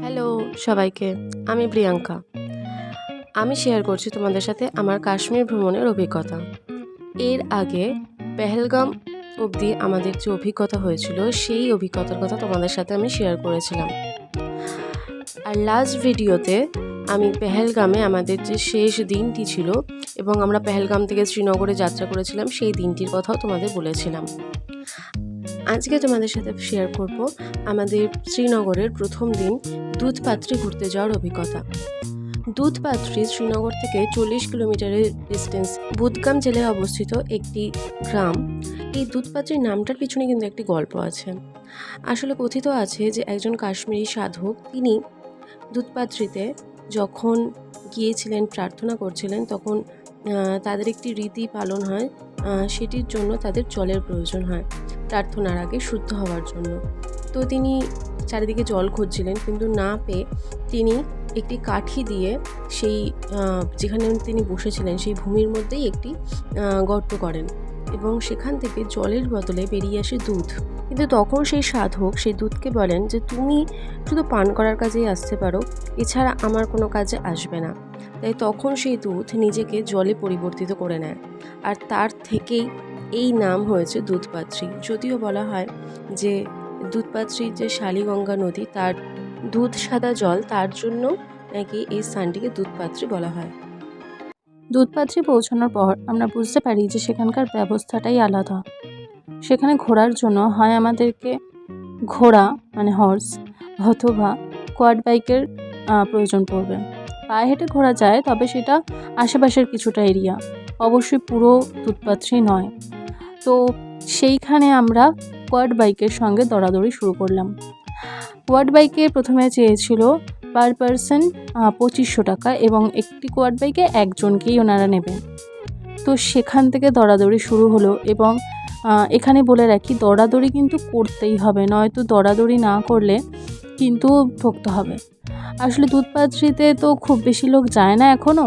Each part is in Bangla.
হ্যালো সবাইকে। আমি প্রিয়াঙ্কা। আমি শেয়ার করছি তোমাদের সাথে আমার কাশ্মীর ভ্রমণের অভিজ্ঞতা। এর আগে পেহেলগাম অবধি আমাদের যে অভিজ্ঞতা হয়েছিল, সেই অভিজ্ঞতার কথা তোমাদের সাথে আমি শেয়ার করেছিলাম। আর লাস্ট ভিডিওতে আমি পেহেলগামে আমাদের যে শেষ দিনটি ছিল এবং আমরা পেহেলগাম থেকে শ্রীনগরে যাত্রা করেছিলাম, সেই দিনটির কথাও তোমাদের বলেছিলাম। আজকে তোমাদের সাথে শেয়ার করব আমাদের শ্রীনগরের প্রথম দিন দুধপাত্রি ঘুরতে যাওয়ার অভিজ্ঞতা। দুধপাত্রি শ্রীনগর থেকে চল্লিশ কিলোমিটারের ডিস্টেন্স বুদগাম জেলায় অবস্থিত একটি গ্রাম। এই দুধপাত্রির নামটার পিছনে কিন্তু একটি গল্প আছে। আসলে কথিত আছে যে একজন কাশ্মীরি সাধক, তিনি দুধপাত্রিতে যখন গিয়েছিলেন, প্রার্থনা করছিলেন, তখন তাদের একটি রীতি পালন হয় সেটির জন্য তাদের জলের প্রয়োজন হয়। প্রার্থনার আগে শুদ্ধ হওয়ার জন্য। তো তিনি চারিদিকে জল খুঁজছিলেন, কিন্তু না পেয়ে তিনি একটি কাঠি দিয়ে সেই যেখানে তিনি বসেছিলেন সেই ভূমির মধ্যেই একটি গর্ত করেন এবং সেখান থেকে জলের বদলে বেরিয়ে আসে দুধ। কিন্তু তখন সেই সাধক সেই দুধকে বলেন যে, তুমি শুধু পান করার কাজেই আসতে পারো, এছাড়া আমার কোনো কাজে আসবে না। তাই তখন সেই দুধ নিজেকে জলে পরিবর্তিত করে নেয়। আর তার থেকেই এই নাম হয়েছে দুধপাত্রী। যদিও বলা হয় যে দুধপাত্রীর যে শালিগঙ্গা নদী, তার দুধ সাদা জল, তার জন্য নাকি এই স্থানটিকে দুধপাত্রী বলা হয়। দুধপাত্রে পৌঁছানোর পর আমরা বুঝতে পারি যে সেখানকার ব্যবস্থাটাই আলাদা। সেখানে ঘোরার জন্য হয় আমাদেরকে ঘোড়া মানে হর্স অথবা কোয়াড বাইকের প্রয়োজন পড়বে। পায়ে হেঁটে ঘোরা যায়, তবে সেটা আশেপাশের কিছুটা এরিয়া অবশ্যই পুরো দুধপাত্রি নয়। তো সেইখানে আমরা কোয়াড বাইকের সঙ্গে দৌড়াদৌড়ি শুরু করলাম। কোয়াড বাইকে প্রথমে চেয়েছিল পার পারসন পঁচিশশো টাকা এবং একটি কোয়াড বাইকে একজনকেই ওনারা নেবেন তো সেখান থেকে দৌড়াদৌড়ি শুরু হলো এবং এখানে বলে রাখি দৌড়াদৌড়ি কিন্তু করতেই হবে, নয়তো দৌড়াদৌড়ি না করলে কিন্তু ঠকতে হবে। আসলে দুধপাত্রিতে তো খুব বেশি লোক যায় না এখনও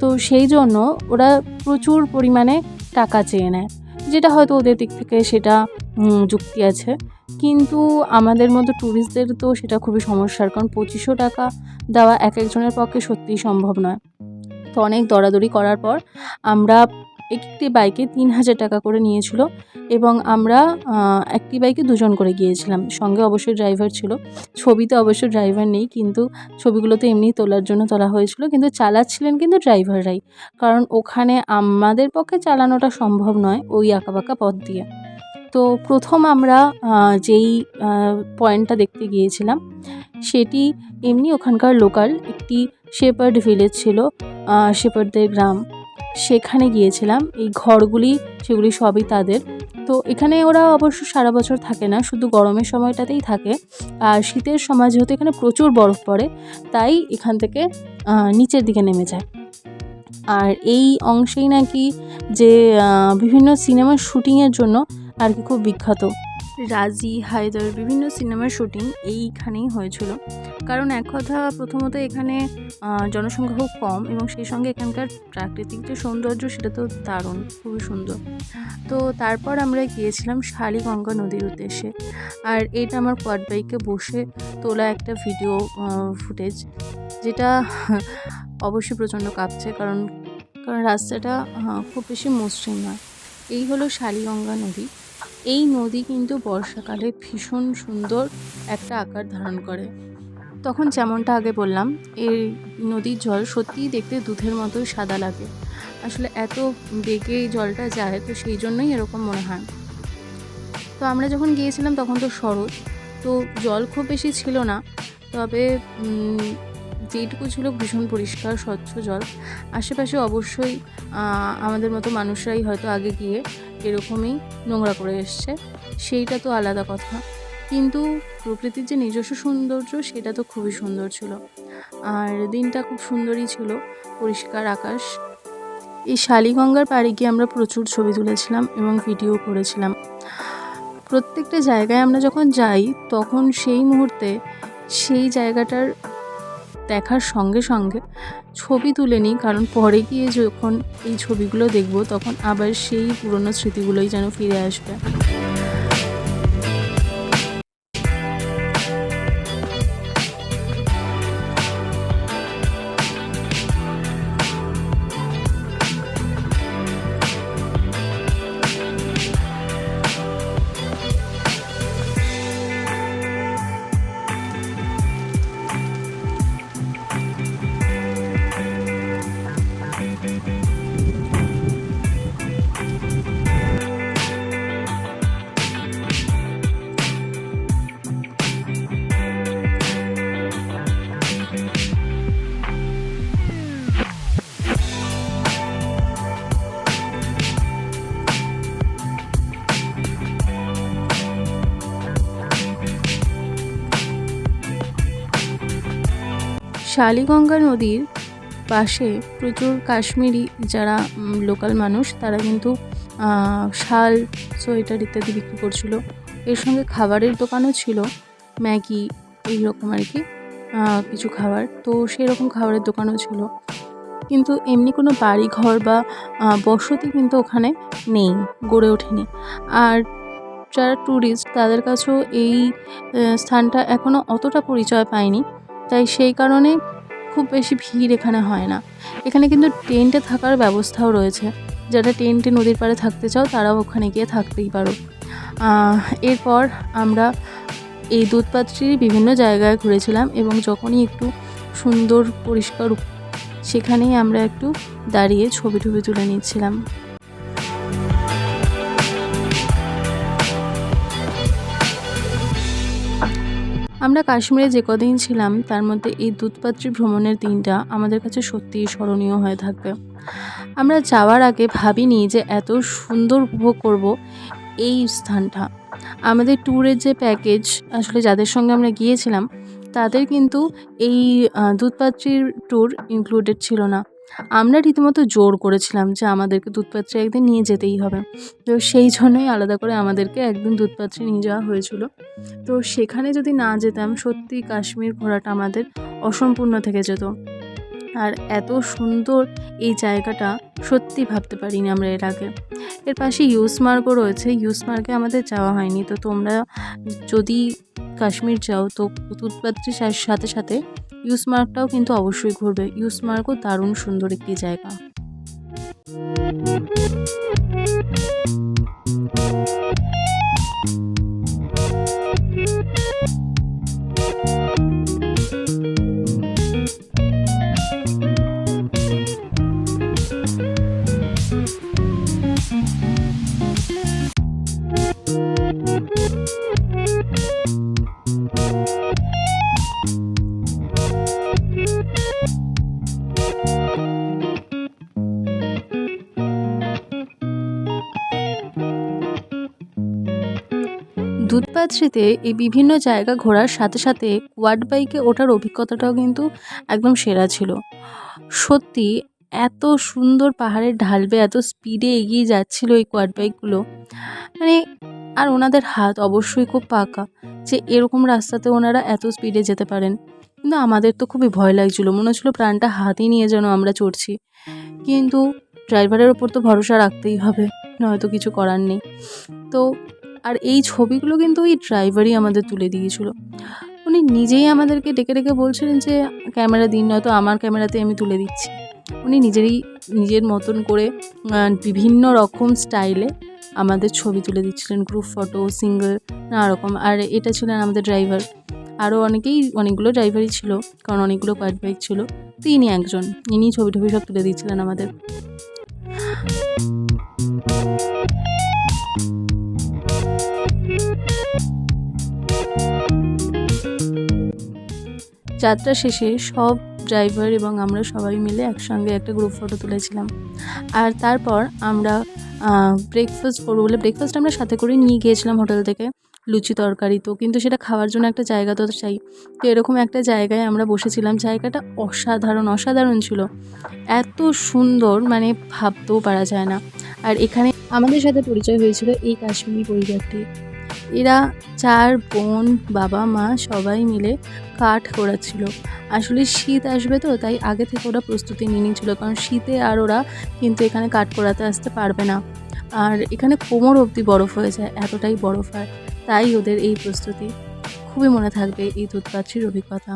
তো সেই জন্য ওরা প্রচুর পরিমাণে টাকা চেয়ে নেয়। যেটা হয়তো ওদের দিক থেকে সেটা যুক্তি আছে। কিন্তু আমাদের মতো ট্যুরিস্টদের তো সেটা খুবই সমস্যার, কারণ পঁচিশশো টাকা দেওয়া এক একজনের পক্ষে সত্যিই সম্ভব নয়। তো অনেক দরাদরি করার পর আমরা একটি বাইকে তিন হাজার টাকা করে নিয়েছিল এবং আমরা একটি বাইকে দুজন করে গিয়েছিলাম। সঙ্গে অবশ্যই ড্রাইভার ছিল। ছবিতে অবশ্য ড্রাইভার নেই, কিন্তু ছবিগুলো তো এমনি তোলার জন্য তোলা হয়েছিল। কিন্তু চালাচ্ছিলেন কিন্তু ড্রাইভাররাই কারণ ওখানে আমাদের পক্ষে চালানোটা সম্ভব নয় ওই আঁকাবাঁকা পথ দিয়ে। তো প্রথম আমরা যেই পয়েন্টটা দেখতে গিয়েছিলাম, সেটি এমনি ওখানকার লোকাল একটি শেপার্ড ভিলেজ ছিল শেপার্ডদের গ্রাম। সেখানে গিয়েছিলাম। এই ঘরগুলি, সেগুলি সবই তাদের। তো এখানে ওরা অবশ্য সারা বছর থাকে না, শুধু গরমের সময়টাতেই থাকে। আর শীতের সময় যেহেতু এখানে প্রচুর বরফ পড়ে, তাই এখান থেকে নিচের দিকে নেমে যায়। আর এই অংশেই নাকি যে বিভিন্ন সিনেমার শুটিংয়ের জন্য আর কি খুব বিখ্যাত। রাজি হায়দার বিভিন্ন সিনেমার শুটিং এইখানেই হয়েছিল। কারণ এক কথা প্রথমত এখানে জনসংখ্যা খুব কম এবং সেই সঙ্গে এখানকার প্রাকৃতিক যে সৌন্দর্য সেটা তো দারুণ, খুবই সুন্দর। তো তারপর আমরা গিয়েছিলাম শালিগঙ্গা নদীর উদ্দেশ্যে। আর এটা আমার কোয়াড বাইকে বসে তোলা একটা ভিডিও ফুটেজ, যেটা অবশ্যই প্রচণ্ড কাঁপছে কারণ কারণ রাস্তাটা খুব বেশি মসৃণ নয়। এই হলো শালিগঙ্গা নদী। এই নদী কিন্তু বর্ষাকালে ভীষণ সুন্দর একটা আকার ধারণ করে। তখন যেমনটা আগে বললাম, এই নদীর জল সত্যিই দেখতে দুধের মতোই সাদা লাগে। আসলে এত বেগে জলটা যায়, তো সেই জন্যই এরকম মনে হয়। তো আমরা যখন গিয়েছিলাম তখন তো শরৎ, তো জল খুব বেশি ছিল না। তবে যেইটুকু ছিল ভীষণ পরিষ্কার, স্বচ্ছ জল। আশেপাশে অবশ্যই আমাদের মতো মানুষরাই হয়তো আগে গিয়ে এরকমই নোংরা করে এসছে। সেইটা তো আলাদা কথা। কিন্তু প্রকৃতির যে নিজস্ব সৌন্দর্য, সেটা তো খুবই সুন্দর ছিল। আর দিনটা খুব সুন্দরই ছিল, পরিষ্কার আকাশ। এই শালিগঙ্গার পাড়ে গিয়ে আমরা প্রচুর ছবি তুলেছিলাম এবং ভিডিও করেছিলাম। প্রত্যেকটা জায়গায় আমরা যখন যাই, তখন সেই মুহূর্তে সেই জায়গাটার দেখার সঙ্গে সঙ্গে ছবি তুলে নিই, কারণ পরে গিয়ে যখন এই ছবিগুলো দেখব, তখন আবার সেই পুরনো স্মৃতিগুলোই যেন ফিরে আসবে। শালিগঙ্গা নদীর পাশে প্রচুর কাশ্মীরি যারা লোকাল মানুষ, তারা কিন্তু শাল, সোয়েটার ইত্যাদি বিক্রি করছিল। এর সঙ্গে খাবারের দোকানও ছিল, ম্যাগি, এই রকম আর কি কিছু খাবার। তো সেই রকম খাবারের দোকানও ছিল। কিন্তু এমনি কোনো বাড়ি ঘর বা বসতি কিন্তু ওখানে নেই, গড়ে ওঠেনি। আর যারা ট্যুরিস্ট তাদের কাছেও এই স্থানটা এখনও অতটা পরিচয় পায়নি। তাই সেই কারণে খুব বেশি ভিড় এখানে হয় না। এখানে কিন্তু টেন্টে থাকার ব্যবস্থাও রয়েছে। যারা টেন্টে নদীর পাড়ে থাকতে চাও, তারাও ওখানে গিয়ে থাকতেই পারো। এরপর আমরা এই দুধপাত্রির বিভিন্ন জায়গায় ঘুরেছিলাম এবং যখনই একটু সুন্দর পরিষ্কার, সেখানেই আমরা একটু দাঁড়িয়ে ছবি টবি তুলে নিচ্ছিলাম। আমরা কাশ্মীরে যে কদিন ছিলাম, তার মধ্যে এই দুধপাত্রি ভ্রমণের দিনটা আমাদের কাছে সত্যিই স্মরণীয় হয়ে থাকবে। আমরা যাওয়ার আগে ভাবিনি যে এত সুন্দর উপভোগ করব এই স্থানটা। আমাদের ট্যুরের যে প্যাকেজ, আসলে যাদের সঙ্গে আমরা গিয়েছিলাম, তাদের কিন্তু এই দুধপাত্রীর ট্যুর ইনক্লুডেড ছিল না। আমরা রীতিমতো জোর করেছিলাম যে আমাদেরকে দুধপাত্রি একদিন নিয়ে যেতেই হবে। তো সেই জন্যই আলাদা করে আমাদেরকে একদিন দুধপাত্রি নিয়ে যাওয়া হয়েছিল। তো সেখানে যদি না যেতাম, সত্যি কাশ্মীর ঘোরাটা আমাদের অসম্পূর্ণ থেকে যেত। আর এত সুন্দর এই জায়গাটা সত্যি ভাবতে পারিনি আমরা এর আগে। এর পাশে ইউসমার্গও রয়েছে। ইউসমার্গে আমাদের যাওয়া হয়নি। তো তোমরা যদি কাশ্মীর যাও, তো তুতপাত্রির সাথে সাথে সাথে ইউসমার্গটাও কিন্তু অবশ্যই ঘুরবে। ইউসমার্কও দারুণ সুন্দর একটি জায়গা। দুধপাত্রিতে এই বিভিন্ন জায়গা ঘোরার সাথে সাথে কোয়াড বাইকে ওঠার অভিজ্ঞতাটাও কিন্তু একদম সেরা ছিল। সত্যি, এত সুন্দর পাহাড়ের ঢালবে, এত স্পিডে এগিয়ে যাচ্ছিল এই কোয়াড বাইকগুলো মানে আর ওনাদের হাত অবশ্যই খুব পাকা যে এরকম রাস্তাতে ওনারা এত স্পিডে যেতে পারেন। কিন্তু আমাদের তো খুবই ভয় লাগছিল, মনে হচ্ছিল প্রাণটা হাতে নিয়ে যেন আমরা চড়ছি। কিন্তু ড্রাইভারের ওপর তো ভরসা রাখতেই হবে, নয়তো কিছু করার নেই। তো আর এই ছবিগুলো কিন্তু ওই ড্রাইভারই আমাদের তুলে দিয়েছিল। উনি নিজেই আমাদেরকে ডেকে ডেকে বলছিলেন যে, ক্যামেরা দিন, নয়তো আমার ক্যামেরাতে আমি তুলে দিচ্ছি। উনি নিজেরই, নিজের মতন করে বিভিন্ন রকম স্টাইলে আমাদের ছবি তুলে দিচ্ছিলেন। গ্রুপ ফটো সিঙ্গেল নানা রকম। আর এটা ছিলেন আমাদের ড্রাইভার আরও অনেকেই, অনেকগুলো ড্রাইভারই ছিল, কারণ অনেকগুলো কোয়াড বাইক ছিল। তো একজন। ইনি ছবি টবি সব তুলে দিচ্ছিলেন আমাদের। যাত্রা শেষে সব ড্রাইভার এবং আমরা সবাই মিলে একসঙ্গে একটা গ্রুপ ফটো তুলেছিলাম। আর তারপর আমরা ব্রেকফাস্ট করব বলে ব্রেকফাস্ট আমরা সাথে করে নিয়ে গিয়েছিলাম হোটেল থেকে, লুচি তরকারি তো, কিন্তু সেটা খাওয়ার জন্য একটা জায়গা তো চাই। তো এরকম একটা জায়গায় আমরা বসেছিলাম, জায়গাটা অসাধারণ অসাধারণ ছিল। এত সুন্দর মানে ভাবতেও পারা যায় না। আর এখানে আমাদের সাথে পরিচয় হয়েছিল এই কাশ্মীরি পরিবারটি। এরা চার বোন, বাবা, মা সবাই মিলে কাঠ করাচ্ছিল। আসলে শীত আসবে তো, তাই আগে থেকে ওরা প্রস্তুতি নিয়ে নিয়েছিল, কারণ শীতে আর ওরা কিন্তু এখানে কাঠ করাতে আসতে পারবে না। আর এখানে কোমর অবধি বরফ হয়ে যায় এতটাই বরফ হয়, তাই ওদের এই প্রস্তুতি। খুবই মনে থাকবে এই দুধ পাচ্ছির অভিজ্ঞতা।